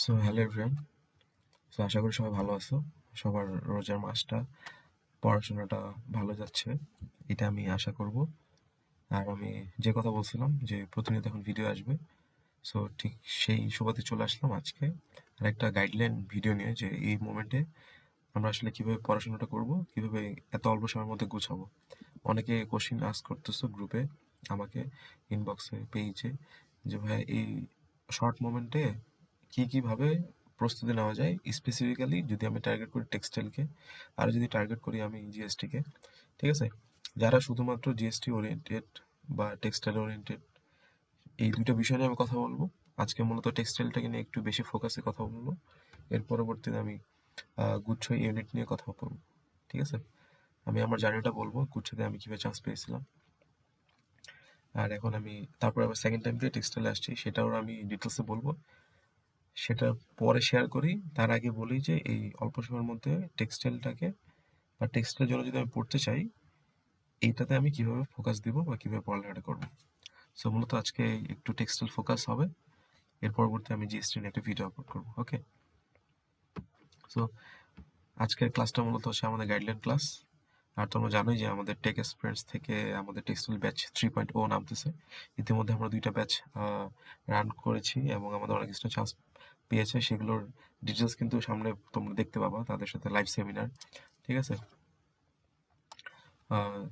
So hello everyone so আশা করি সবাই ভালো আছো। সবার রোজার মাসটা, পড়াশোনাটা ভালো যাচ্ছে, এটা আমি আশা করব। আর আমি যে কথা বলছিলাম যে প্রতিনিয়ত এখন ভিডিও আসবে সো ঠিক সেই সুবাদে চলে আসলাম আজকে। আর একটা গাইডলাইন ভিডিও নিয়ে যে এই মোমেন্টে আমরা আসলে কীভাবে পড়াশোনাটা করব, কীভাবে এত অল্প সময়ের মধ্যে গুছাবো। অনেকে কোশ্চিন আস করতেছো গ্রুপে আমাকে ইনবক্সে পেয়েছে যে ভাই এই শর্ট মোমেন্টে কি, কীভাবে প্রস্তুতি নেওয়া যায় স্পেসিফিক্যালি যদি আমি টার্গেট করি টেক্সটাইলকে আর যদি টার্গেট করি আমি জিএসটিকে ঠিক আছে? যারা শুধুমাত্র জিএসটি ওরিয়েন্টেড বা টেক্সটাইল ওরিয়েন্টেড এই দুটো বিষয় নিয়ে আমি কথা বলব। আজকে মূলত টেক্সটাইলটাকে নিয়ে একটু বেশি ফোকাসে কথা বলব। এর পরবর্তীতে আমি গুচ্ছ ইউনিট নিয়ে কথা বলব, ঠিক আছে? আমি আমার জার্নিটা বলব গুচ্ছতে আমি কীভাবে চান্স পেয়েছিলাম। আর এখন আমি, তারপর আবার সেকেন্ড টাইম দিয়ে টেক্সটাইলে আসছি, সেটাও আমি ডিটেলসে বলব। সেটা পরে শেয়ার করি। তার আগে বলি যে, এই অল্প সময়ের মধ্যে টেক্সটাইলটাকে বা টেক্সটাইলের জন্য যদি আমি পড়তে চাই, এইটাতে আমি কীভাবে ফোকাস দিব বা কীভাবে পড়ালেখাটা করব? সো মূলত আজকে একটু টেক্সটাইল ফোকাস হবে। এর পরবর্তী আমি জিএসটি নিয়ে একটা ভিডিও আপলোড করব ওকে সো আজকের ক্লাসটা মূলত হচ্ছে আমাদের গাইডলাইন ক্লাস আর তোমরা জানোই যে আমাদের টেক এক্সপিরিয়েন্স থেকে আমাদের textile batch three point O নামতেছে। ইতিমধ্যে আমরা দুইটা ব্যাচ রান করেছি এবং আমাদের অনেক কিছু চান্স পেয়েছে, সেগুলোর ডিটেলস কিন্তু সামনে তোমরা দেখতে পাবা তাদের সাথে লাইভ সেমিনার ঠিক আছে?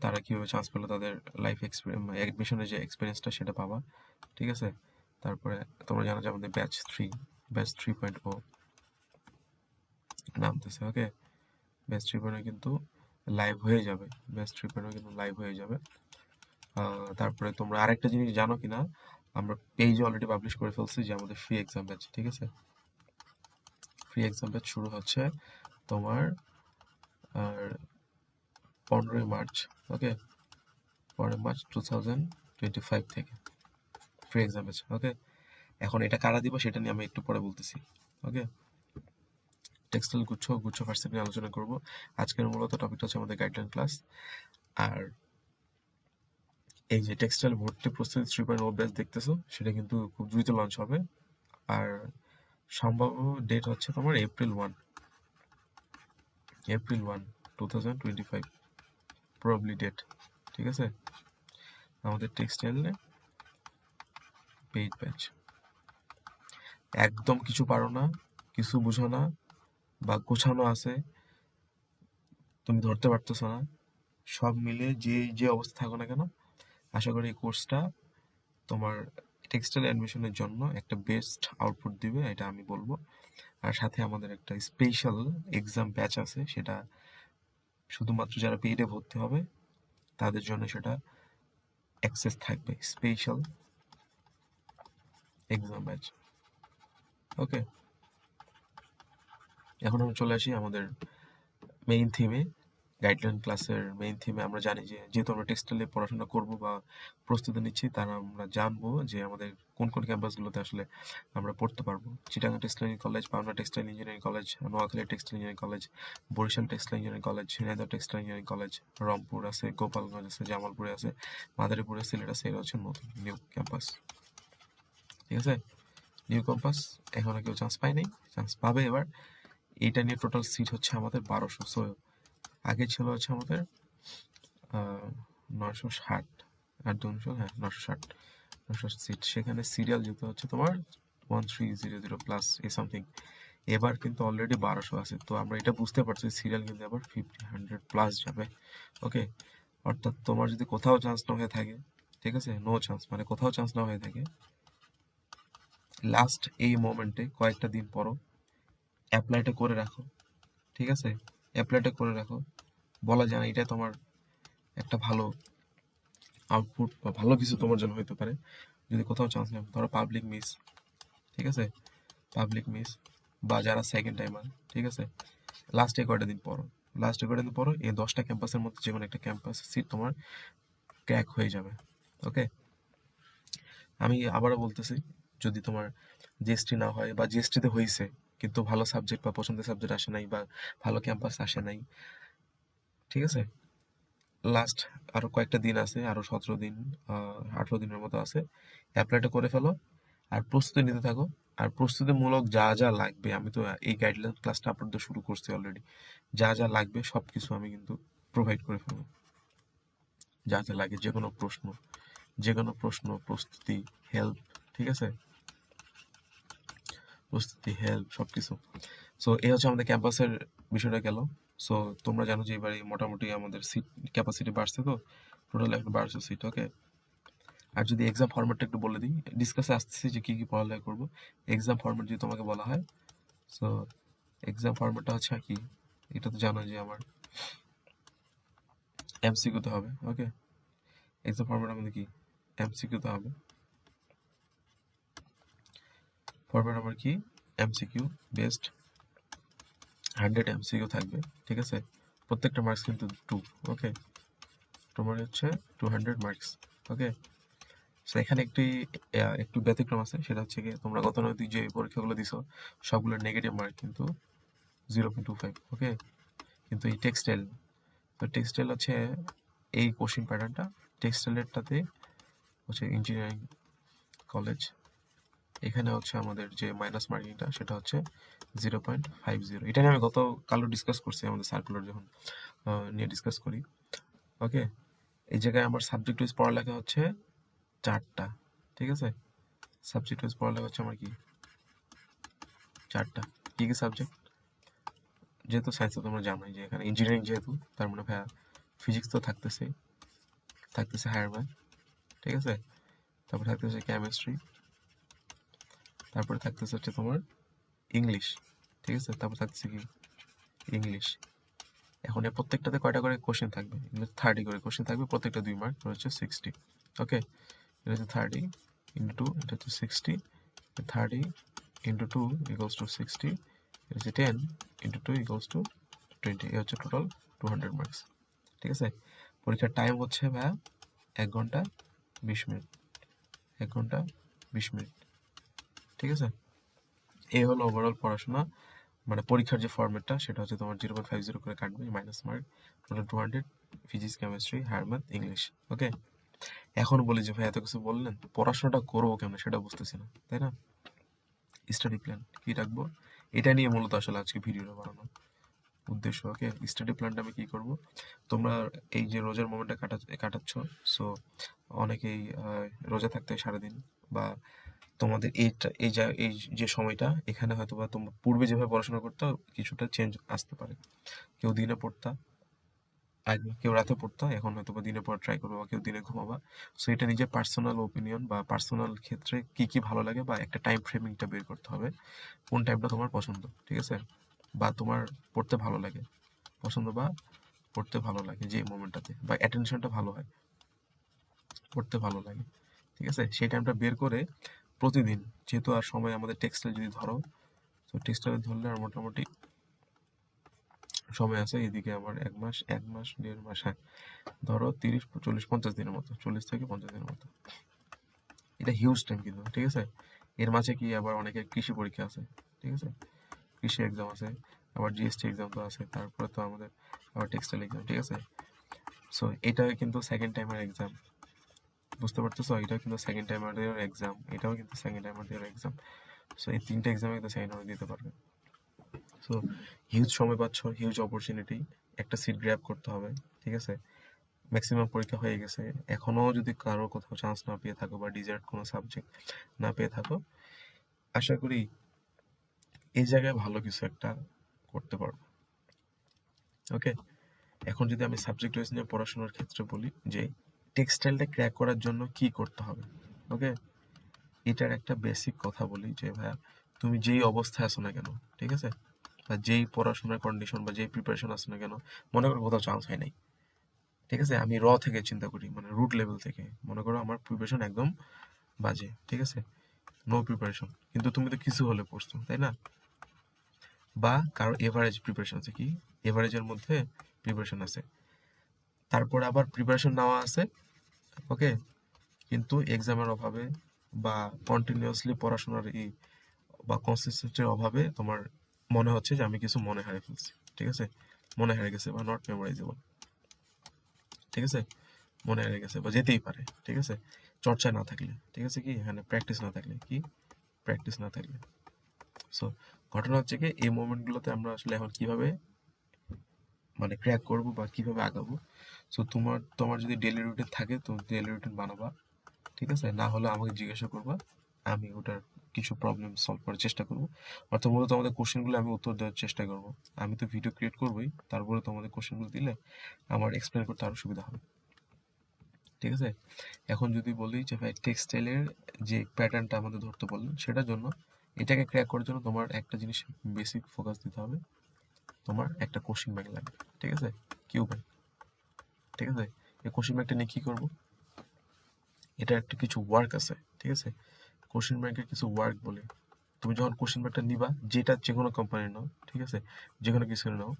তারা কীভাবে চান্স পেল তাদের লাইফ অ্যাডমিশনের যে এক্সপিরিয়েন্সটা সেটা পাবা, ঠিক আছে? তারপরে তোমরা জানো যে আমাদের batch three batch three point O নামতেছে ওকে ব্যাচ থ্রি পয়েন্ট কিন্তু লাইভ হয়ে যাবে ব্যাচ থ্রি পয়েন্ট কিন্তু লাইভ হয়ে যাবে। তারপরে তোমরা আরেকটা জিনিস জানো কিনা, আমরা পেজে অলরেডি পাবলিশ করে ফেলছি যে আমাদের ফ্রি এক্সাম ব্যাচ ঠিক আছে? ফ্রি এক্সাম ব্যাচ শুরু হচ্ছে তোমার, আর পনেরোই মার্চ ওকে পনেরোই March two thousand twenty five থেকে ফ্রি এক্সাম ব্যাচ ওকে এখন এটা কারা দিব সেটা নিয়ে আমি একটু পরে বলতেছি ওকে টেক্সটাইল গুচ্ছ গুচ্ছ ফার্স্ট নিয়ে আলোচনা করব। আজকের মূলত টপিকটা হচ্ছে আমাদের গাইডলাইন ক্লাস আর এই যে টেক্সটাইল ভর্তি প্রস্তুতি থ্রি পয়েন্ট ও ব্যাচ দেখতেছো, সেটা কিন্তু খুব দ্রুত লঞ্চ হবে। আর সম্ভাব্য ডেট হচ্ছে তোমার April one April one two thousand twenty five probably date ঠিক আছে? আমাদের টেক্সটাইলে পেইড ব্যাচ একদম কিছু পারো না, কিছু বুঝো না, বা গোছানো আছে, তুমি ধরতে পারতেছো না, সব মিলে যে যে অবস্থা থাকো না কেন, আশা করি এই কোর্সটা তোমার টেক্সটাইল অ্যাডমিশনের জন্য একটা বেস্ট আউটপুট দিবে, এটা আমি বলব। আর সাথে আমাদের একটা স্পেশাল এক্সাম ব্যাচ আছে, সেটা শুধুমাত্র যারা পেইডে ভর্তি হবে, তাদের জন্য সেটা অ্যাক্সেস থাকবে স্পেশাল এক্সাম ব্যাচ ওকে এখন আমরা চলে আসি আমাদের মেইন থিমে গাইডলাইন ক্লাসের মেইন থিমে আমরা জানি যে, যেহেতু আমরা টেক্সটাইলে পড়াশোনা করব বা প্রস্তুতি নিচ্ছি তারা আমরা জানব যে আমাদের কোন কোন ক্যাম্পাসগুলোতে আসলে আমরা পড়তে পারব। Chittagong textile college Pabna textile engineering college Noakhali textile engineering college Barishal textile engineering college Jhenaidah textile engineering college Rangpur আছে গোপালগঞ্জ আছে জামালপুরে আছে মাদারীপুরে সিলেট আছে এটা হচ্ছে নতুন নিউ ক্যাম্পাস ঠিক আছে? নিউ ক্যাম্পাস এখনও কেউ চান্স পায়নি চান্স পাবে এবার। এইটা নিয়ে টোটাল সিট হচ্ছে আমাদের বারোশো। সো আগে ছিল হচ্ছে আমাদের নয়শো ষাট আর দুশো হ্যাঁ নশো ষাট নশো সিট। সেখানে সিরিয়াল যেতে হচ্ছে তোমার one three zero zero plus a something এবার কিন্তু অলরেডি বারোশো আছে। তো আমরা এটা বুঝতে পারছি সিরিয়াল কিন্তু আবার ফিফটি হান্ড্রেড প্লাস যাবে। ওকে অর্থাৎ তোমার যদি কোথাও চান্স না হয়ে থাকে, ঠিক আছে? নো চান্স মানে কোথাও চান্স না হয়ে থাকে। লাস্ট এই মোমেন্টে কয়েকটা দিন পরও অ্যাপ্লাইটা করে রাখো। ঠিক আছে? অ্যাপ্লাইটা করে রাখো। বলা যায় না, এটা তোমার একটা ভালো আউটপুট বা ভালো কিছু তোমার জন্য হতে পারে। যদি কোথাও চান্স নেই ধরো পাবলিক মিস ঠিক আছে? পাবলিক মিস বা যারা সেকেন্ড টাইমার ঠিক আছে? লাস্টে কয়টা দিন পরও লাস্টে কয়টা দিন পরও এই দশটা ক্যাম্পাসের মধ্যে যে কোনো একটা ক্যাম্পাস সিট তোমার ক্র্যাক হয়ে যাবে ওকে আমি আবারও বলতেছি, যদি তোমার জিএসটি না হয় বা জিএসটিতে হয়েছে কিন্তু ভালো সাবজেক্ট বা পছন্দের সাবজেক্ট আসে নাই বা ভালো ক্যাম্পাস আসে নাই। ঠিক আছে? লাস্ট আরও কয়েকটা দিন আছে, আরও সতেরো দিন আঠারো দিনের মতো আছে। অ্যাপ্লাইটা করে ফেলো আর প্রস্তুতি নিতে থাকো। আর প্রস্তুতিমূলক যা যা লাগবে, আমি তো এই গাইডলাইন ক্লাসটা আপনাদের শুরু করছি অলরেডি যা যা লাগবে সব কিছু আমি কিন্তু প্রোভাইড করে ফেলব যা যা লাগে যে কোনো প্রশ্ন যে কোনো প্রশ্ন, প্রস্তুতি হেল্প ঠিক আছে? প্রস্তুতি হেল্প সব কিছু সো এই হচ্ছে আমাদের ক্যাম্পাসের বিষয়টা গেল। সো তোমরা জানো যে এবারে মোটামুটি আমাদের সিট ক্যাপাসিটি বাড়ছে তো? টোটাল এখন বাড়ছে সিট ওকে আর যদি এক্সাম ফরম্যাটটা একটু বলে দিই ডিসকাসে আসতেছি যে কী কী পড়ালেখা করব। এক্সাম ফরম্যাট যদি তোমাকে বলা হয় সো এক্সাম ফরম্যাটটা হচ্ছে কি, এটা তো জানো যে আমার এমসিকিউতে হবে ওকে এক্সাম ফরম্যাট আমাদের কি? এমসিকিউতে হবে। ফরম্যাট আমার কি? এমসিকিউ বেস্ট হান্ড্রেড এমসিকিউ থাকবে, ঠিক আছে? প্রত্যেকটা মার্কস কিন্তু টু ওকে তোমার হচ্ছে টু হান্ড্রেড মার্কস ওকে এখানে একটি একটু ব্যতিক্রম আছে, সেটা হচ্ছে কি তোমরা গতানুগতিক যে পরীক্ষাগুলো দিছো, সবগুলো নেগেটিভ মার্ক কিন্তু zero point two five okay কিন্তু এই টেক্সটাইল তো টেক্সটাইল হচ্ছে এই কোশ্চিন প্যাটার্নটা টেক্সটাইলেরটাতে হচ্ছে ইঞ্জিনিয়ারিং কলেজ এখানে হচ্ছে আমাদের যে মাইনাস মার্কিংটা সেটা হচ্ছে জিরো পয়েন্ট ফাইভ জিরো এটা নিয়ে আমি গত কালো ডিসকাস করছি আমাদের সার্কুলার যখন নিয়ে ডিসকাস করি। ওকে এই জায়গায় আমার সাবজেক্ট ওয়াইজ পড়ালেখা হচ্ছে চারটা। ঠিক আছে? সাবজেক্ট ওয়াইজ পড়ালেখা হচ্ছে আমার কি? চারটা। কী কী সাবজেক্ট যেহেতু সায়েন্স তো তোমরা জানোই যে এখানে ইঞ্জিনিয়ারিং যেহেতু, তার মানে ভাইয়া ফিজিক্স তো থাকতেছে থাকতেছে হায়ার ম্যাথ ঠিক আছে? তারপর থাকতেছে কেমিস্ট্রি তারপরে থাকতেছে হচ্ছে তোমার ইংলিশ ঠিক আছে? তারপর থাকতেছে কি? ইংলিশ এখন এই প্রত্যেকটাতে কয়টা করে কোশ্চেন থাকবে? থার্টি করে কোশ্চেন থাকবে, প্রত্যেকটা দুই মার্ক হচ্ছে সিক্সটি ওকে এটা হচ্ছে থার্টি ইন্টু টু এটা হচ্ছে sixty thirty into two equals to sixty এটা হচ্ছে ten into two equals to twenty এই হচ্ছে টোটাল টু হান্ড্রেড মার্কস ঠিক আছে? পরীক্ষার টাইম হচ্ছে ভাইয়া এক ঘণ্টা বিশ মিনিট, এক ঘণ্টা বিশ মিনিট। ঠিক আছে? এই হলো ওভারঅল পড়াশোনা মানে পরীক্ষার যে ফর্মেটটা সেটা হচ্ছে তোমার জিরো পয়েন্ট ফাইভ জিরো করে কাটবে minus mark total two hundred physics chemistry higher math English okay এখন বলি যে ভাই, এত কিছু বললেন, পড়াশোনাটা করব কেমন সেটা বুঝতেছি না, তাই না? স্টাডি প্ল্যান কি রাখব? এটা নিয়ে মূলত আসলে আজকে ভিডিওটা বানানো উদ্দেশ্য ওকে স্টাডি প্ল্যানটা আমি কি করব? তোমরা এই যে রোজার মোমেন্টটা কাটা, কাটাচ্ছ সো অনেকেই রোজা থাকতে সারাদিন বা তোমাদের এইটা এই যা এই যে সময়টা, এখানে হয়তো বা তোমরা পূর্বে যেভাবে পড়াশোনা করতে কিছুটা চেঞ্জ আসতে পারে। কেউ দিনে পড়তা, আগে কেউ রাতে পড়তো, এখন হয়তো বা দিনে পড়া ট্রাই করব বা কেউ দিনে ঘুমাবা। সো এটা নিজের পার্সোনাল ওপিনিয়ন বা পার্সোনাল ক্ষেত্রে কি কি ভালো লাগে বা একটা টাইম ফ্রেমিংটা বের করতে হবে, কোন টাইমটা তোমার পছন্দ, ঠিক আছে? বা তোমার পড়তে ভালো লাগে, পছন্দ বা পড়তে ভালো লাগে যে মোমেন্টটাতে বা অ্যাটেনশনটা ভালো হয়, পড়তে ভালো লাগে, ঠিক আছে? সেই টাইমটা বের করে প্রতিদিন। যেহেতু আর সময় আমাদের টেক্সটাইল যদি ধরো, তো টেক্সটাইল ধরলে আর মোটামুটি সময় আছে এদিকে আমার এক মাস এক মাস, দেড় মাস হ্যাঁ ধরো তিরিশ, চল্লিশ, পঞ্চাশ দিনের মতো, চল্লিশ থেকে পঞ্চাশ দিনের মতো। এটা হিউজ টাইম কিন্তু, ঠিক আছে? এর মাঝে কি আবার অনেকের কৃষি পরীক্ষা আছে, ঠিক আছে? কৃষি এক্সাম আছে, আবার জিএসটি এক্সাম তো আছে, তারপরে তো আমাদের আবার টেক্সটাইল এক্সাম ঠিক আছে? সো এটা কিন্তু সেকেন্ড টাইমের এক্সাম বুঝতে পারতেছো এটা কিন্তু সেকেন্ড টাইমার এক্সাম এটাও কিন্তু সেকেন্ড টাইমার এক্সাম সো এই তিনটা এক্সামে কিন্তু সেকেন্ড টাইমার দিতে পারবে। সো হিউজ সময় পাচ্ছ হিউজ অপরচুনিটি একটা সিট গ্র্যাব করতে হবে, ঠিক আছে? ম্যাক্সিমাম পরীক্ষা হয়ে গেছে। এখনও যদি কারও কোথাও চান্স না পেয়ে থাকো বা ডিজার্ট কোনো সাবজেক্ট না পেয়ে থাকো, আশা করি এই জায়গায় ভালো কিছু একটা করতে পারব। ওকে এখন যদি আমি সাবজেক্ট ওয়াইজ নিয়ে পড়াশোনার ক্ষেত্রে বলি, যে টেক্সটাইলটা ক্র্যাক করার জন্য কি করতে হবে? ওকে? এটার একটা বেসিক কথা বলি যে, ভাইয়া, তুমি যেই অবস্থায় আছো না কেন, ঠিক আছে? বা যেই পড়াশোনার কন্ডিশন বা যেই প্রিপারেশন আসো না কেন, মনে করো কোথাও চান্স হয় নাই, ঠিক আছে? আমি র থেকে চিন্তা করি মানে রুট লেভেল থেকে। মনে করো আমার প্রিপারেশন একদম বাজে, ঠিক আছে? নো প্রিপারেশন কিন্তু তুমি তো কিছু হলে পড়ছো, তাই না? বা কারও এভারেজ প্রিপারেশন আছে কি? এভারেজের মধ্যে প্রিপারেশন আছে। তারপরে আবার প্রিপারেশন নেওয়া আছে। ওকে কিন্তু এক্সামের অভাবে বা কন্টিনিউয়াসলি পড়াশোনার এই বা কনসিস্টেন্সির অভাবে তোমার মনে হচ্ছে যে আমি কিছু মনে হারিয়ে ফেলছি। ঠিক আছে? মনে হারিয়ে গেছে বা নট মেমোরাইজেবল ঠিক আছে? মনে হারিয়ে গেছে বা যেতেই পারে। ঠিক আছে? চর্চা না থাকলে। ঠিক আছে কি? এখানে প্র্যাকটিস না থাকলে। কি? প্র্যাকটিস না থাকলে। সো ঘটনা হচ্ছে কি, এই মোমেন্টগুলোতে আমরা আসলে এখন কীভাবে মানে ক্র্যাক করব বা কীভাবে আগাবো। সো তোমার তোমার যদি ডেলি রুটিন থাকে, তো ডেলি রুটিন বানাবা, ঠিক আছে? না হলে আমাকে জিজ্ঞাসা করবা, আমি ওটার কিছু প্রবলেম সলভ করার চেষ্টা করব। অর্থাৎ মূলত তোমাদের কোশ্চেনগুলো আমি উত্তর দেওয়ার চেষ্টা করব। আমি তো ভিডিও ক্রিয়েট করবোই, তারপরে তোমাদের কোশ্চেনগুলো দিলে আমার এক্সপ্লেন করতে আরও সুবিধা হবে। ঠিক আছে? এখন যদি বলি যে ভাই টেক্সটাইলের যে প্যাটার্নটা আমাদের ধরতে বললেন, সেটার জন্য এটাকে ক্র্যাক করার জন্য তোমার একটা জিনিস বেসিক ফোকাস দিতে হবে। তোমার একটা কোশ্চেন ব্যাংক লাগবে, ঠিক আছে? কিউ ব্যাংক ঠিক আছে? এই কোশ্চেন ব্যাংকটা নিয়ে কী করব? এটা একটা কিছু ওয়ার্ক আছে, ঠিক আছে? কোশ্চেন ব্যাংকের কিছু ওয়ার্ক বলে, তুমি যখন কোশ্চেন ব্যাংকটা নিবা, যেটা যে কোনো কোম্পানির নাও, ঠিক আছে? যে কোনো কিছু নাও,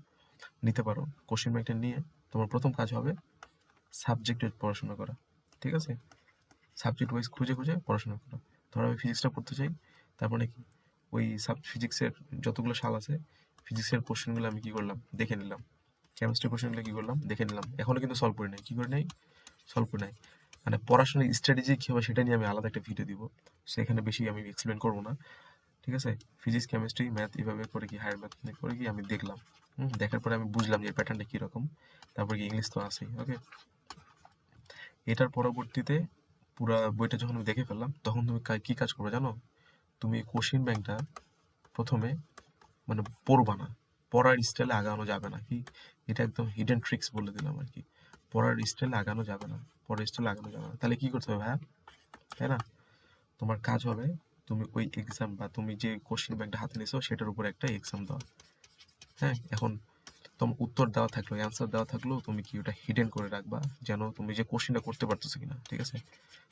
নিতে পারো। কোশ্চেন ব্যাংকটা নিয়ে তোমার প্রথম কাজ হবে সাবজেক্ট পড়াশোনা করা, ঠিক আছে? সাবজেক্ট ওয়াইজ খুঁজে খুঁজে পড়াশোনা করা। ধরো আমি ফিজিক্সটা পড়তে চাই, তারপরে কি? ওই সাব ফিজিক্সের যতগুলো সাল আছে ফিজিক্সের কোশ্চেনগুলো আমি কি করলাম? দেখে নিলাম। কেমিস্ট্রি কোশ্চেনগুলো কি করলাম? দেখে নিলাম। এখনও কিন্তু সলভ করি নাই। কি করে নাই? সলভ করে নাই। মানে পড়াশোনার স্ট্র্যাটেজি কী হবে সেটা নিয়ে আমি আলাদা একটা ভিডিও দিব। সেখানে বেশি আমি এক্সপ্লেন করব না। ঠিক আছে? ফিজিক্স কেমিস্ট্রি ম্যাথ এভাবে করে কি হায়ার ম্যাথ করে কি আমি দেখলাম। দেখার পরে আমি বুঝলাম যে প্যাটার্নটা কীরকম। তারপর কি ইংলিশ তো আছেই ওকে এটার পরবর্তীতে পুরো বইটা যখন আমি দেখে ফেললাম, তখন তুমি কি কাজ করবে জানো? তুমি কোশ্চিন ব্যাংকটা প্রথমে মানে পড়বা না। পড়ার স্টাইলে আগানো যাবে না, কি? এটা একদম হিডেন ট্রিক্স বলে দিলাম আর কি। পড়ার স্টাইলে আগানো যাবে না পড়ার স্টাইলে আগানো যাবে না। তাহলে কি করতে হবে ভাইয়া? তাই না? তোমার কাজ হবে, তুমি ওই এক্সাম বা তুমি যে কোশ্চিন ব্যাংকটা হাতে নিছো, সেটার উপর একটা এক্সাম দেওয়া হ্যাঁ এখন তোমার উত্তর দেওয়া থাকল অ্যান্সার দেওয়া থাকল, তুমি কি ওটা হিডেন করে রাখবা? যেন তুমি যে কোশ্চেনটা করতে পারতেছো কিনা, ঠিক আছে?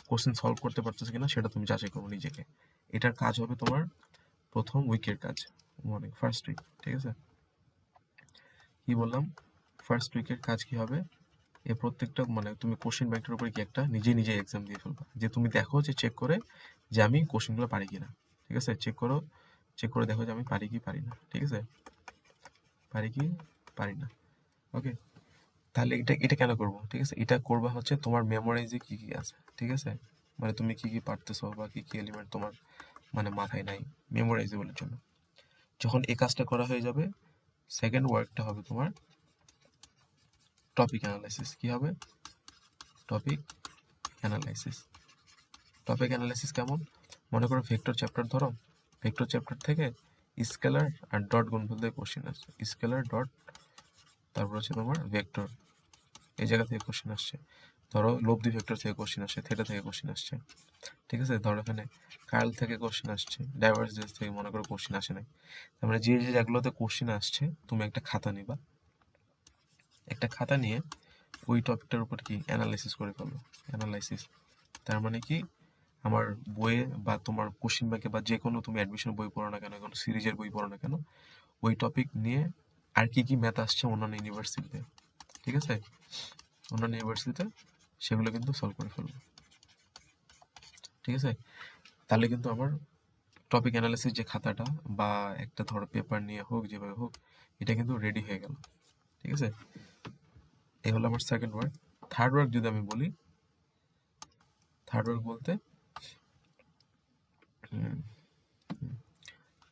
কোশ্চেন সলভ করতে পারতেছো কিনা, সেটা তুমি যাচাই করো নিজেকে। এটার কাজ হবে তোমার প্রথম উইকের কাজ। মানে ফার্স্ট উইক ঠিক আছে? কি বললাম? ফার্স্ট উইকের কাজ কি হবে? এ প্রত্যেকটা মানে তুমি কোশ্চেন ব্যাংকের উপরে কি একটা নিজে নিজে এক্সাম দিয়ে ফেলবা। যে তুমি দেখো যে চেক করে যে আমি কোশ্চেনগুলো পারি কিনা, ঠিক আছে? চেক করো চেক করে দেখো যে আমি পারি কি পারি না, ঠিক আছে? পারি কি পারি না। ওকে তাহলে এটা এটা কেন করব? ঠিক আছে? এটা করবা হচ্ছে তোমার মেমোরাইজে কি কি আছে, ঠিক আছে? মানে তুমি কি কি পারতেছো বা কি কি এলিমেন্ট তোমার মানে মাথায় নাই মেমোরাইজেবলের জন্য। যখন এই কাজটা করা হয়ে যাবে সেকেন্ড ওয়ার্কটা হবে তোমার টপিক অ্যানালাইসিস কি হবে? টপিক অ্যানালাইসিস টপিক অ্যানালাইসিস কেমন? মনে করো ভেক্টর চ্যাপ্টার ধরো ভেক্টর চ্যাপ্টার থেকে স্কেলার আর ডট গুণফল দিয়ে কোশ্চেন আসছে। স্কেলার ডট তারপর হচ্ছে তোমার ভেক্টর এই জায়গা থেকে কোশ্চেন আসছে। ধরো লব্ধি ভেক্টর থেকে কোশ্চেন আসছে থেটা থেকে কোশ্চেন আসছে। ঠিক আছে? ধরো এখানে কার্ল থেকে কোশ্চেন আসছে ডাইভার্সেস থেকে মনে করো কোশ্চেন আসে নাই। তার মানে যে যে জায়গাগুলোতে কোশ্চেন আসছে, তুমি একটা খাতা নিবা। একটা খাতা নিয়ে ওই টপিকটার উপর কি অ্যানালাইসিস করে ফেলব অ্যানালাইসিস তার মানে কি? আমার বইয়ে বা তোমার কোশ্চিন ব্যাংকে বা যে কোনো তুমি অ্যাডমিশন বই পড়ো না কেন, কোনো সিরিজের বই পড়ো না কেন, ওই টপিক নিয়ে আর কি কি ম্যাথ আসছে অন্যান্য ইউনিভার্সিটিতে ঠিক আছে? অন্যান্য ইউনিভার্সিটিতে সেগুলো কিন্তু সলভ করে ফেলব। ঠিক আছে? তাহলে কিন্তু আমার টপিক অ্যানালিসিস যে খাতাটা বা একটা ধরো পেপার নিয়ে হোক, যেভাবে হোক, এটা কিন্তু রেডি হয়ে গেল। ঠিক আছে? এই হলো আমার সেকেন্ড ওয়ার্ক থার্ড ওয়ার্ক যদি আমি বলি থার্ড ওয়ার্ক বলতে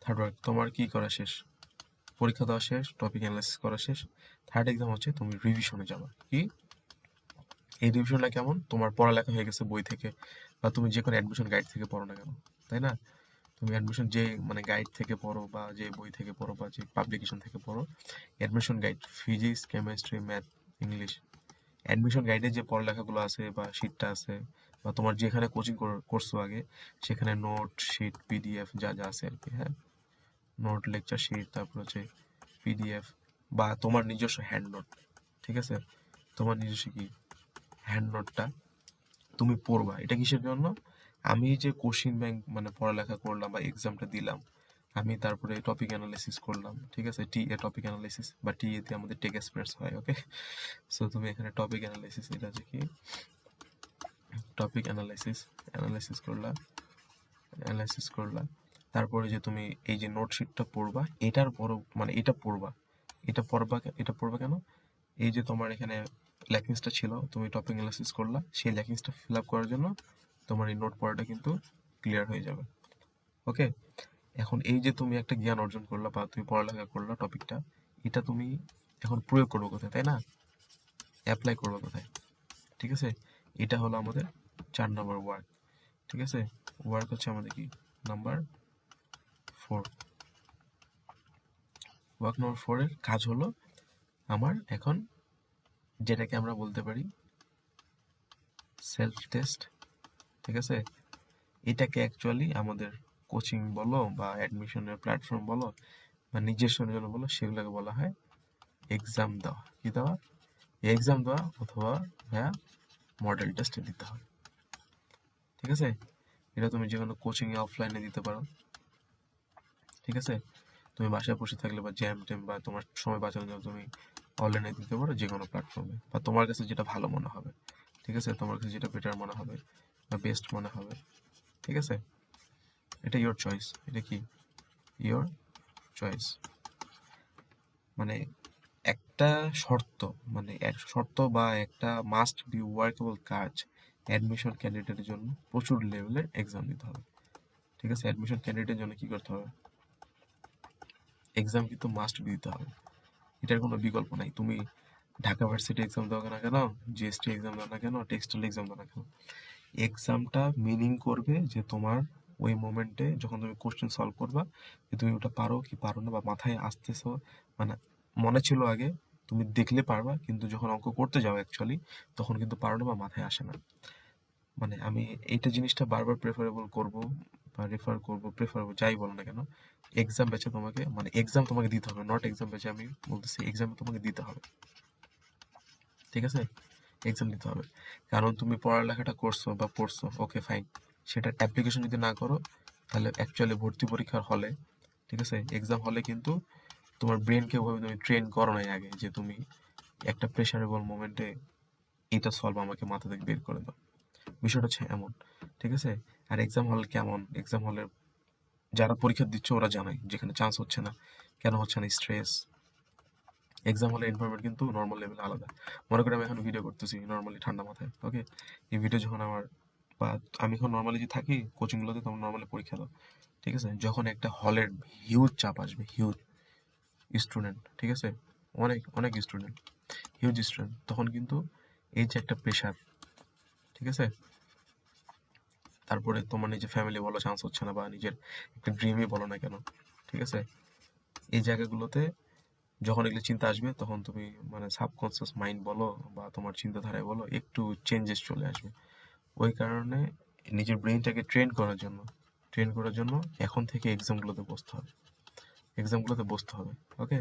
থার্ড ওয়ার্ক তোমার কি করা শেষ? পরীক্ষা দেওয়া শেষ টপিক অ্যানালাইসিস করা শেষ। থার্ড এক্সাম হচ্ছে তুমি রিভিশনে যাবা। কি? এই রিভিশনটা কেমন? তোমার পড়ালেখা হয়ে গেছে বই থেকে, বা তুমি যে কোনো অ্যাডমিশন গাইড থেকে পড়ো না কেন? তাই না? তুমি অ্যাডমিশন যে মানে গাইড থেকে পড়ো, বা যে বই থেকে পড়ো, বা যে পাবলিকেশন থেকে পড়ো admission guide physics chemistry math English admission গাইডের যে পড়ালেখাগুলো আছে, বা শিটটা আছে, বা তোমার যেখানে কোচিং করছ আগে, সেখানে নোট শিট পিডিএফ যা যা আছে আর কি হ্যাঁ? নোট লেকচার শিট তারপর হচ্ছে পিডিএফ বা তোমার নিজস্ব হ্যান্ড নোট ঠিক আছে? তোমার নিজস্ব কি হ্যান্ড নোটটা তুমি পড়বা। এটা কিসের জন্য? আমি যে কোশ্চিন ব্যাংক মানে পড়ালেখা করলাম বা এক্সামটা দিলাম, আমি তারপরে টপিক অ্যানালাইসিস করলাম, ঠিক আছে? টি এ টপিক অ্যানালাইসিস বা টি এতে আমাদের টেক এক্সপার্টস হয় ওকে সো তুমি এখানে টপিক অ্যানালাইসিস এটা হচ্ছে কি? টপিক অ্যানালাইসিস অ্যানালাইসিস করলা অ্যানালাইসিস করলা। তারপরে যে তুমি এই যে নোটশিটটা পড়বা, এটার পর মানে এটা পড়বা। এটা পড়বা এটা পড়বা কেন? এই যে তোমার এখানে ল্যাকিংসটা ছিল, তুমি টপিক অ্যানালাইসিস করলা, সেই ল্যাকিংসটা ফিল আপ করার জন্য তোমার এই নোট পড়াটা কিন্তু ক্লিয়ার হয়ে যাবে। ওকে এখন এই যে তুমি একটা জ্ঞান অর্জন করলা বা তুমি পড়ালেখা করলা টপিকটা এটা তুমি এখন প্রয়োগ করব কোথায়, তাই না? অ্যাপ্লাই করব কোথায়? ঠিক আছে? এটা হলো আমাদের চার নম্বর ওয়ার্ক ঠিক আছে? ওয়ার্ক হচ্ছে আমাদের কি? নাম্বার ফোর ওয়ার্ক নম্বর ফোরের কাজ হলো আমার এখন যেটাকে আমরা বলতে পারি সেলফ টেস্ট ঠিক আছে? এটাকে অ্যাকচুয়ালি আমাদের কোচিং বলো বা অ্যাডমিশনের প্ল্যাটফর্ম বলো বা নিজস্ব জন্য বলো সেগুলোকে বলা হয় এক্সাম দেওয়া। কি দেওয়া? এক্সাম দেওয়া অথবা হ্যাঁ মডেল টেস্টে দিতে হয়। ঠিক আছে? এটা তুমি যে কোনো কোচিংয়ে অফলাইনে দিতে পারো। ঠিক আছে? তুমি বাসায় বসে থাকলে বা জ্যাম ট্যাম বা তোমার সময় বাঁচানোর জন্য তুমি অনলাইনে দিতে পারো যে কোনো প্ল্যাটফর্মে বা তোমার কাছে যেটা ভালো মনে হবে, ঠিক আছে? তোমার কাছে যেটা বেটার মনে হবে বা বেস্ট মনে হবে, ঠিক আছে? এটা ইয়োর চয়েস এটা কি? ইয়োর চয়েস মানে একটা শর্ত মানে এক শর্ত বা একটা মাস্ট বি ওয়ার্কেবল কাজ অ্যাডমিশন ক্যান্ডিডেটের জন্য প্রচুর লেভেলের এক্সাম দিতে হবে, ঠিক আছে? অ্যাডমিশন ক্যান্ডিডেটের জন্য কি করতে হবে? এক্সাম কিন্তু মাস্ট বি দিতে হবে। এটার কোনো বিকল্প নাই। তুমি ঢাকা ভার্সিটি এক্সাম দাও না কেন জিএসটি এক্সাম দাও না কেন টেক্সটাইল এক্সাম দাও না কেন। এক্সামটা মিনিং করবে যে তোমার ওই মোমেন্টে যখন তুমি কোশ্চেন সলভ করবা, যে তুমি ওটা পারো কি পারো না বা মাথায় আসতেছো মানে মনে ছিল আগে, তুমি দেখলে পারবা, কিন্তু যখন অঙ্ক করতে যাও অ্যাকচুয়ালি তখন কিন্তু পারো না বা মাথায় আসে না। মানে আমি এইটা জিনিসটা বারবার প্রেফারেবল করব। বা রেফার করব প্রেফারেবল যাই বলো না কেন এক্সাম ব্যাচে তোমাকে মানে এক্সাম তোমাকে দিতে হবে নট এক্সাম ব্যাচে আমি বলতেছি এক্সাম তোমাকে দিতে হবে। ঠিক আছে? এক্সাম দিতে হবে। কারণ তুমি পড়ালেখাটা করছ বা পড়ছো ওকে ফাইন সেটা অ্যাপ্লিকেশন যদি না করো, তাহলে অ্যাকচুয়ালি ভর্তি পরীক্ষার হলে, ঠিক আছে? এক্সাম হলে কিন্তু তোমার ব্রেনকে ওভাবে তুমি ট্রেন করো নাই আগে যে তুমি একটা প্রেশারেবল মোমেন্টে এটা সলভ আমাকে মাথা থেকে বের করে দাও। বিষয়টা হচ্ছে এমন, ঠিক আছে? আর এক্সাম হল কেমন? এক্সাম হলে যারা পরীক্ষা দিচ্ছে ওরা জানায়, যেখানে চান্স হচ্ছে না, কেন হচ্ছে না স্ট্রেস এক্সাম হলে এনভায়রনমেন্ট কিন্তু নর্মাল লেভেলে আলাদা। মনে করি আমি এখন ভিডিও করতেছি নর্মালি ঠান্ডা মাথায় ওকে এই ভিডিও যখন আমার, বা আমি এখন নর্মালি যে থাকি কোচিংগুলোতে তখন নর্মালি পরীক্ষা দাও, ঠিক আছে? যখন একটা হলের হিউজ চাপ আসবে হিউজ স্টুডেন্ট ঠিক আছে? অনেক অনেক স্টুডেন্ট হিউজ স্টুডেন্ট তখন কিন্তু এই যে একটা প্রেশার ঠিক আছে? তারপরে তোমার নিজের ফ্যামিলি বলো চান্স হচ্ছে না বা নিজের একটা ড্রিমই বলো না কেন, ঠিক আছে? এই জায়গাগুলোতে যখন এগুলো চিন্তা আসবে, তখন তুমি মানে সাবকনসিয়াস মাইন্ড বলো বা তোমার চিন্তাধারায় বলো, একটু চেঞ্জেস চলে আসবে। ওই কারণে নিজের ব্রেনটাকে ট্রেন করার জন্য ট্রেন করার জন্য এখন থেকে এক্সামগুলোতে বসতে হবে। এক্সামগুলোতে বসতে হবে ওকে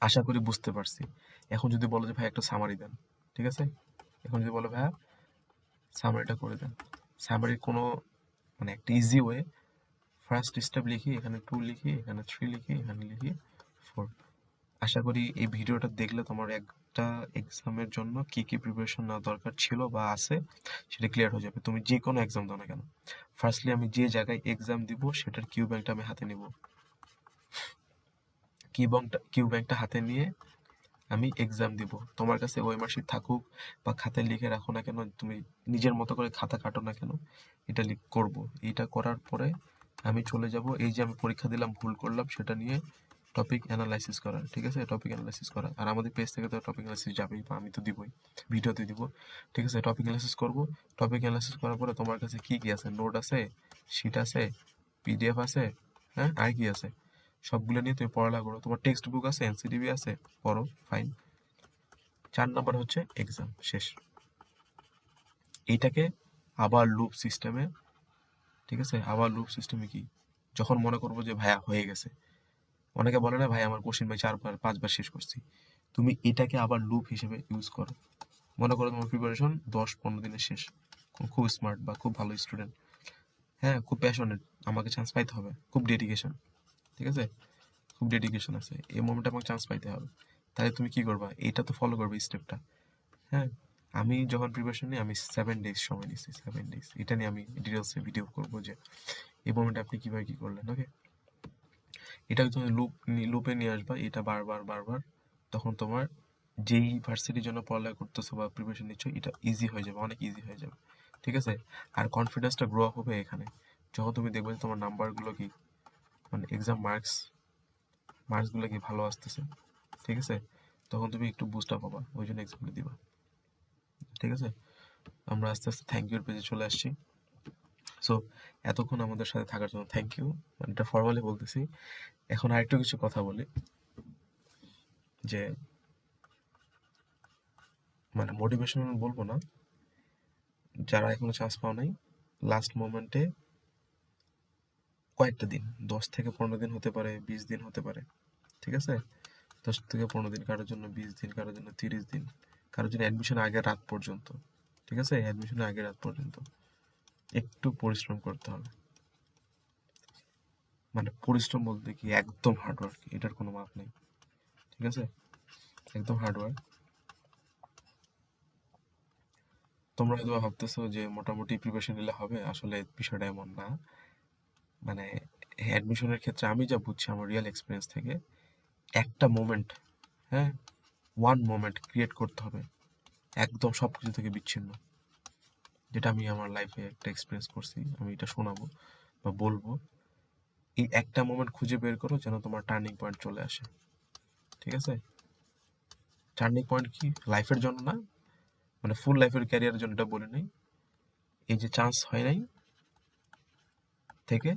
আশা করি বুঝতে পারছি। এখন যদি বলো যে, ভাই, একটা সামারি দেন। ঠিক আছে? এখন যদি বলো, ভাইয়া সামারিটা করে দেন। সামারির কোনো মানে একটা ইজি ওয়ে ফার্স্ট স্টেপ লিখি, এখানে টু লিখি, এখানে থ্রি লিখি, এখানে লিখি ফোর আশা করি এই ভিডিওটা দেখলে তোমার একটা এক্সামের জন্য কি কি প্রিপারেশন নেওয়া দরকার ছিল বা আছে, সেটা ক্লিয়ার হয়ে যাবে। তুমি যে কোনো এক্সাম দাও না কেন। ফার্স্টলি আমি যে জায়গায় এক্সাম দিব, সেটার কিউ ব্যাংকটা আমি হাতে নিব। কিউ ব্যাংকটা কিউ ব্যাংকটা হাতে নিয়ে আমি এক্সাম দিব। তোমার কাছে ওই মার্কশিট থাকুক বা খাতায় লিখে রাখো না কেন, তুমি নিজের মতো করে খাতা কাটো না কেন, এটা করব। এটা করার পরে আমি চলে যাব। এই যে আমি পরীক্ষা দিলাম, ভুল করলাম, সেটা নিয়ে টপিক অ্যানালাইসিস করা ঠিক আছে? টপিক অ্যানালাইসিস করা আর আমাদের পেজ থেকে তো টপিক অ্যানালাইসিস যাবেই বা আমি তো দিবই ভিডিওতে দিব, ঠিক আছে? টপিক অ্যানালাইসিস করব। টপিক অ্যানালাইসিস করার পরে তোমার কাছে কি কি আছে? নোট আছে শিট আছে পিডিএফ আছে হ্যাঁ? আর কি আছে? সবগুলো নিয়ে তুমি পড়ালেখা করো। তোমার টেক্সট বুক আছে এনসিডিবি আছে, পড়ো ফাইন চার নাম্বার হচ্ছে এক্সাম শেষ। এইটাকে আবার লুপ সিস্টেমে ঠিক আছে? আবার লুপ সিস্টেমে কি? যখন মনে করব যে, ভাইয়া, হয়ে গেছে। অনেকে বলে না ভাই আমার কোশ্চিন ভাই চারবার, পাঁচবার শেষ করছি। তুমি এটাকে আবার লুপ হিসেবে ইউজ করো। মনে করো তোমার প্রিপারেশন দশ পনেরো দিনের শেষ। খুব স্মার্ট বা খুব ভালো স্টুডেন্ট হ্যাঁ খুব প্যাশনেট আমাকে চান্স পাইতে হবে। খুব ডেডিকেশন ঠিক আছে? খুব ডেডিকেশন আছে। এই মোমেন্টে আমাকে চান্স পাইতে হবে। তাহলে তুমি কি করবা? এইটা তো ফলো করবে স্টেপটা হ্যাঁ? আমি যখন প্রিপারেশন নিই, আমি সেভেন ডেজ সময় নিচ্ছি সেভেন ডেজ এটা নিয়ে আমি ডিটেলসে ভিডিও করব যে, এই মোমেন্টে আপনি কীভাবে কী করলেন ওকে এটা তুমি লুপ লুপে নিয়ে আসবা, এটা বারবার বারবার, তখন তোমার যেই ভার্সিটির জন্য পড়ালেখা করতেছো বা প্রিপারেশন নিচ্ছ, এটা ইজি হয়ে যাবে, অনেক ইজি হয়ে যাবে। ঠিক আছে? আর কনফিডেন্সটা গ্রো আপ হবে এখানে। যখন তুমি দেখবে তোমার নাম্বারগুলো কি মানে এক্সাম মার্কস মার্কসগুলো কি ভালো আসতেছে? ঠিক আছে? তখন তুমি একটু আপ পাবা ওই জন্য এক্সামটা দিবা। ঠিক আছে? আমরা আস্তে আস্তে থ্যাংক ইউর পেজে চলে আসছি। সো এতক্ষণ আমাদের সাথে থাকার জন্য থ্যাংক ইউ মানে এটা ফর্মালি বলতেছি। এখন আরেকটু কিছু কথা বলি। যে মানে মোটিভেশনাল বলব না। যারা এখনও চান্স পাও নাই লাস্ট মোমেন্টে কয়েকটা দিন, দশ থেকে পনেরো দিন হতে পারে, বিশ দিন হতে পারে, ঠিক আছে? দশ থেকে পনেরো দিন কারোর জন্য বিশ দিন, কারোর জন্য তিরিশ দিন, কারোর জন্য অ্যাডমিশন আগে রাত পর্যন্ত, ঠিক আছে? অ্যাডমিশনের আগে রাত পর্যন্ত। একটু পরিশ্রম করতে হবে। মানে পরিশ্রম বলতে কি? একদম হার্ডওয়ার্ক এটার কোনো মাপ নেই, ঠিক আছে? একদম হার্ডওয়ার্ক তোমরা হয়তো ভাবতেছো যে মোটামুটি প্রিপারেশন নিলে হবে, আসলে বিষয়টা এমন না। মানে অ্যাডমিশনের ক্ষেত্রে আমি যা বুঝছি আমার রিয়েল এক্সপিরিয়েন্স থেকে, একটা মোমেন্ট হ্যাঁ ওয়ান মোমেন্ট ক্রিয়েট করতে হবে। একদম সব কিছু থেকে বিচ্ছিন্ন। যেটা আমি আমার লাইফে একটা এক্সপিরিয়েন্স করছি, আমি এটা শোনাবো বা বলব। এই একটা মোমেন্ট খুঁজে বের করো যেন তোমার টার্নিং পয়েন্ট চলে আসে। ঠিক আছে? টার্নিং পয়েন্ট কি? লাইফের জন্য না মানে ফুল লাইফের ক্যারিয়ারের জন্য এটা বলে নেই। এই যে চান্স হয় নাই, থেকে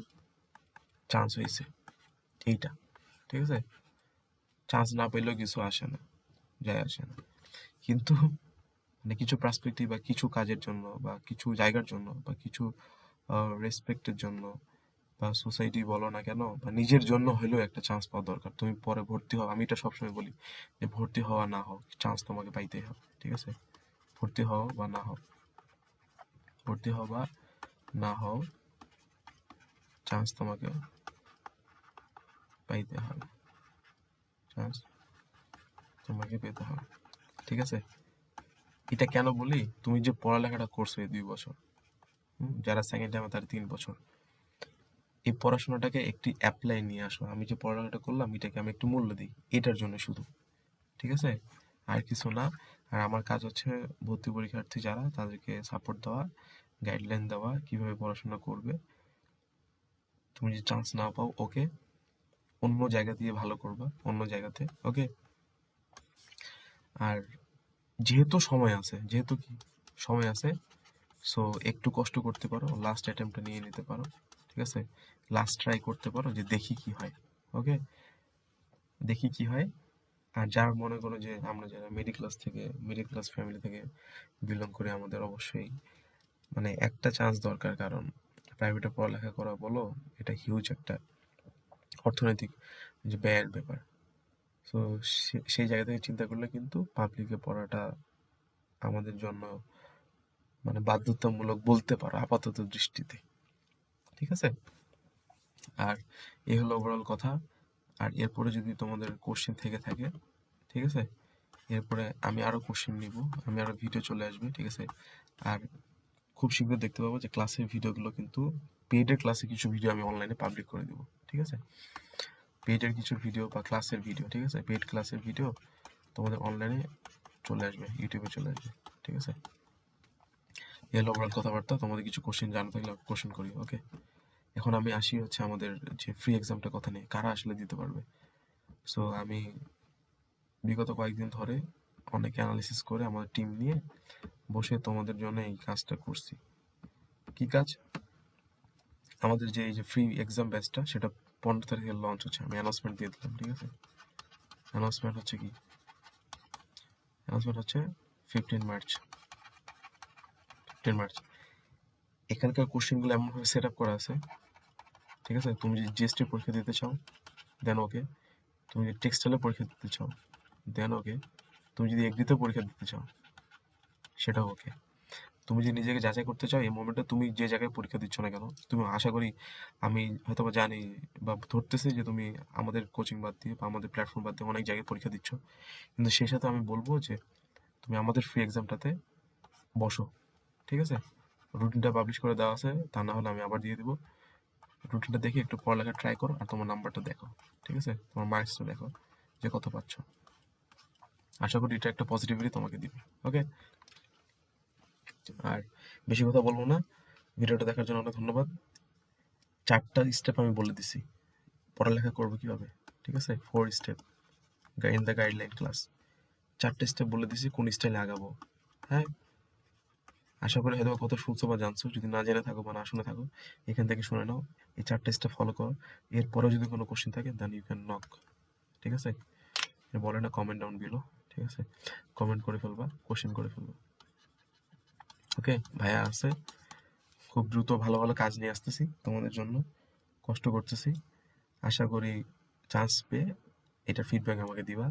চান্স হয়েছে। এইটা, ঠিক আছে? চান্স না পেলেও কিছু আসে না, যায় আসে না। কিন্তু মানে কিছু পার্সপেক্টিভ বা কিছু কাজের জন্য বা কিছু জায়গার জন্য বা কিছু রেসপেক্টের জন্য বা সোসাইটি বলো না কেন, বা নিজের জন্য হলেও একটা চান্স পাওয়া দরকার। তুমি পরে ভর্তি হও, আমি এটা সবসময় বলি যে ভর্তি হওয়া না হোক চান্স তোমাকে পাইতেই হবে, ঠিক আছে? ভর্তি হও বা না হও। ভর্তি হও বা না হও চান্স তোমাকে পাইতে হবে। চান্স তোমাকে পেতে হবে। ঠিক আছে? এটা কেন বলি? তুমি যে পড়ালেখাটা করছ এই দুই বছর যারা সেকেন্ড টাইমে তার তিন বছর। এই পড়াশোনাটাকে একটি অ্যাপ্লাই নিয়ে আসো। আমি যে পড়ালেখাটা করলাম, এটাকে আমি একটু মূল্য দিই। এটার জন্য শুধু। ঠিক আছে? আর কিছু না। আর আমার কাজ হচ্ছে ভর্তি পরীক্ষার্থী যারা, তাদেরকে সাপোর্ট দেওয়া গাইডলাইন দেওয়া, কীভাবে পড়াশোনা করবে। তুমি যদি চান্স না পাও ওকে অন্য জায়গা দিয়ে ভালো করবা, অন্য জায়গাতে ওকে আর যেহেতু সময় আছে, যেহেতু কি? সময় আছে সো একটু কষ্ট করতে পারো লাস্ট অ্যাটেম্পটা নিয়ে নিতে পারো, ঠিক আছে? লাস্ট ট্রাই করতে পারো যে দেখি কি হয় ওকে দেখি কি হয়, আর যার মনে করো যে আমরা যারা মিডিল ক্লাস থেকে মিডিল ক্লাস ফ্যামিলি থেকে বিলং করে আমাদের অবশ্যই মানে একটা চান্স দরকার, কারণ প্রাইভেটে পড়ালেখা করা বলো, এটা হিউজ একটা অর্থনৈতিক যে ব্যয়ের ব্যাপার। তো সেই জায়গা থেকে চিন্তা করলে কিন্তু পাবলিকে পড়াটা আমাদের জন্য মানে বাধ্যতামূলক বলতে পারো আপাতত দৃষ্টিতে। ঠিক আছে? আর এই হলো ওভারঅল কথা। আর এরপরে যদি তোমাদের কোশ্চেন থেকে থাকে, ঠিক আছে? এরপরে আমি আরও কোশ্চেন নিব, আমি আরও ভিডিও চলে আসবে, ঠিক আছে? আর খুব শীঘ্র দেখতে পাবো যে ক্লাসের ভিডিওগুলো কিন্তু পেইডের ক্লাসে কিছু ভিডিও আমি অনলাইনে পাবলিক করে দিব। ঠিক আছে? পেডের কিছু ভিডিও বা ক্লাসের ভিডিও ঠিক আছে? পেড ক্লাসের ভিডিও তোমাদের অনলাইনে চলে আসবে ইউটিউবে চলে আসবে, ঠিক আছে? এর ওভারঅল কথাবার্তা, তোমাদের কিছু কোশ্চেন জানা থাকলে কোশ্চেন করি ওকে এখন আমি আসি হচ্ছে আমাদের যে ফ্রি এক্সামটা কথা নেই কারা আসলে দিতে পারবে? সো আমি বিগত কয়েকদিন ধরে অনেক অ্যানালিসিস করে আমাদের টিম নিয়ে বসে তোমাদের জন্য এই কাজটা করছি। কি কাজ? আমাদের যে, এই যে ফ্রি এক্সাম ব্যাচটা সেটা পনেরো তারিখে লঞ্চ হচ্ছে। আমি অ্যানাউন্সমেন্ট দিয়ে দিলাম, ঠিক আছে? অ্যানাউন্সমেন্ট হচ্ছে কি? অ্যানাউন্সমেন্ট হচ্ছে ফিফটিন মার্চ ফিফটিন মার্চ এখানকার কোশ্চেনগুলো এমনভাবে সেট আপ করা আছে, ঠিক আছে? তুমি যদি জিএসটি পরীক্ষা দিতে চাও দেন ওকে তুমি যদি টেক্সটাইলে পরীক্ষা দিতে চাও দেন ওকে তুমি যদি এগ্রিতে পরীক্ষা দিতে চাও, সেটাও ওকে তুমি যে নিজেকে যাচাই করতে চাও, এই মোমেন্টে তুমি যে জায়গায় পরীক্ষা দিচ্ছ না কেন, তুমি আশা করি আমি হয়তো জানি বা ধরতেছি যে তুমি আমাদের কোচিং বাদ দিয়ে বা আমাদের প্ল্যাটফর্ম বাদ দিয়ে অনেক জায়গায় পরীক্ষা দিচ্ছ। কিন্তু সেই সাথে আমি বলব যে, তুমি আমাদের ফ্রি এক্সামটাতে বসো, ঠিক আছে? রুটিনটা পাবলিশ করে দেওয়া আছে, তা না হলে আমি আবার দিয়ে দেবো। রুটিনটা দেখে একটু পড়ালেখা ট্রাই করো আর তোমার নাম্বারটা দেখো, ঠিক আছে? তোমার মার্কসটা দেখো যে কত পাচ্ছ। আশা করি এটা একটা পজিটিভিটি তোমাকে দিবে ওকে আর বেশি কথা বলব না। ভিডিওটা দেখার জন্য অনেক ধন্যবাদ। চারটা স্টেপ আমি বলে দিছি। পড়ালেখা করব কীভাবে? ঠিক আছে? Four step in the guideline class চারটে স্টেপ বলে দিছি, কোন স্টাইলে আগাবো? হ্যাঁ? আশা করি হয়তো কত শুনছো বা জানছো। যদি না জেনে থাকো বা না শুনে থাকো, এখান থেকে শুনে নাও। এই চারটে স্টেপ ফলো করো। এরপরেও যদি কোনো কোশ্চেন থাকে দেন ইউ ক্যান নক ঠিক আছে? বলে না কমেন্ট ডাউন বিলো ঠিক আছে? কমেন্ট করে ফেলবা কোশ্চেন করে ফেলবা। ওকে ভাইয়া আছে। খুব দ্রুত ভালো ভালো কাজ নিয়ে আসতেছি তোমাদের জন্য। কষ্ট করতেছি। আশা করি চান্স পেয়ে এটা ফিডব্যাক আমাকে দিবা।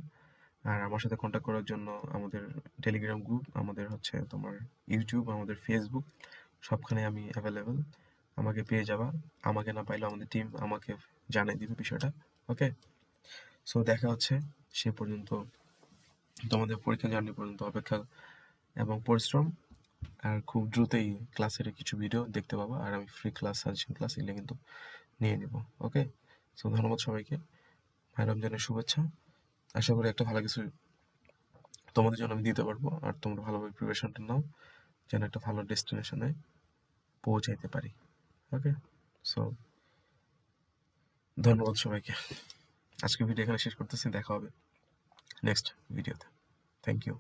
আর আমার সাথে কন্ট্যাক্ট করার জন্য আমাদের টেলিগ্রাম গ্রুপ আমাদের হচ্ছে তোমার ইউটিউব আমাদের ফেসবুক সবখানে আমি অ্যাভেলেবেল আমাকে পেয়ে যাবা। আমাকে না পাইলে আমাদের টিম আমাকে জানিয়ে দিবে বিষয়টা। ওকে সো দেখা হচ্ছে। সে পর্যন্ত তোমাদের পরীক্ষা জার্নি পর্যন্ত অপেক্ষা এবং পরিশ্রম। আর খুব দ্রুতই ক্লাসের কিছু ভিডিও দেখতে পাবো। আর আমি ফ্রি ক্লাস সাজেশন ক্লাস এগুলো কিন্তু নিয়ে নিব ওকে সো ধন্যবাদ সবাইকে। ভাই রমজানের শুভেচ্ছা। আশা করি একটা ভালো কিছু তোমাদের জন্য আমি দিতে পারব। আর তোমরা ভালোভাবে প্রিপারেশনটা নাও, যেন একটা ভালো ডেস্টিনেশনে পৌঁছাইতে পারি ওকে সো ধন্যবাদ সবাইকে। আজকে ভিডিও এখানে শেষ করতেছি, দেখা হবে নেক্সট ভিডিওতে থ্যাংক ইউ